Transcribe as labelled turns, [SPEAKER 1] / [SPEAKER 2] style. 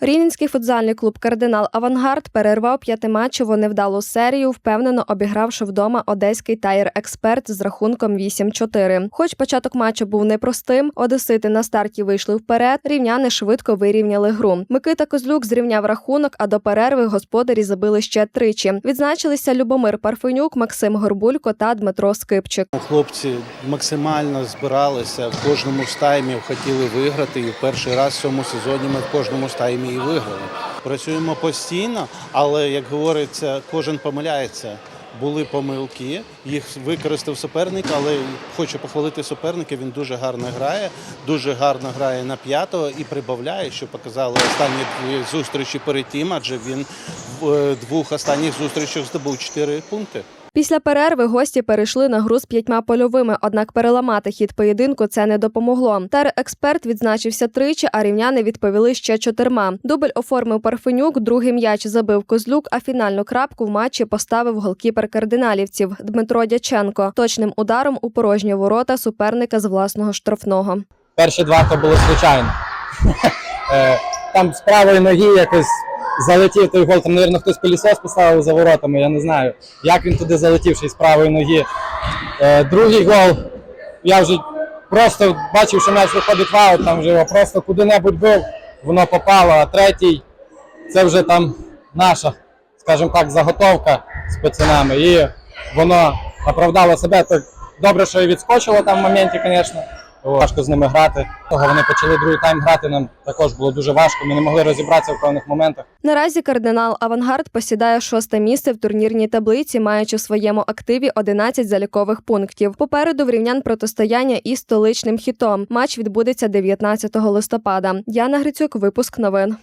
[SPEAKER 1] Рівненський футзальний клуб Кардинал Авангард перервав п'ятиматчеву невдалу серію, впевнено обігравши вдома одеський тайр експерт з рахунком 8-4. Хоч початок матчу був непростим, одесити на старті вийшли вперед. Рівняни швидко вирівняли гру. Микита Козлюк зрівняв рахунок, а до перерви господарі забили ще тричі. Відзначилися Любомир Парфенюк, Максим Горбулько та Дмитро Скипчик.
[SPEAKER 2] Хлопці максимально збиралися в кожному з таймів, хотіли виграти. І в перший раз в цьому сезоні ми в кожному з і виграли. Працюємо постійно, але як говориться, кожен помиляється. Були помилки, їх використав суперник, але хочу похвалити суперника. Він дуже гарно грає, дуже гарно грає на п'ятого і прибавляє, що показали останні дві зустрічі перед тим, адже він в е, двох останніх зустрічах здобув 4 пункти.
[SPEAKER 1] Після перерви гості перейшли на гру з п'ятьма польовими, однак переламати хід поєдинку це не допомогло. Тар експерт відзначився тричі, а рівняни відповіли ще чотирма. Дубль оформив Парфенюк, другий м'яч забив Козлюк, а фінальну крапку в матчі поставив голкіпер кардиналівців Дмитро Дяченко точним ударом у порожні ворота суперника з власного штрафного.
[SPEAKER 3] Перші два то було звичайно. Е, Там з правої ноги якось залетів той гол, там, мабуть, хтось пилісос поставив за воротами, я не знаю, як він туди залетів ще й з правої ноги. Е, Другий гол, я вже просто бачив, що м'яч виходить в аут, там вже його просто куди-небудь бив, воно попало, а третій це вже там наша, скажімо так, заготовка з пацанами. І воно оправдало себе. Так добре, що і відскочило там в моменті, звісно. Важко з ними грати. Того вони почали другий тайм грати. Нам також було дуже важко. Ми не могли розібратися в певних моментах.
[SPEAKER 1] Наразі кардинал Авангард посідає шосте місце в турнірній таблиці, маючи в своєму активі 11 залікових пунктів. Попереду в рівнян протистояння із столичним хітом. Матч відбудеться 19 листопада. Яна Грицюк, випуск новин.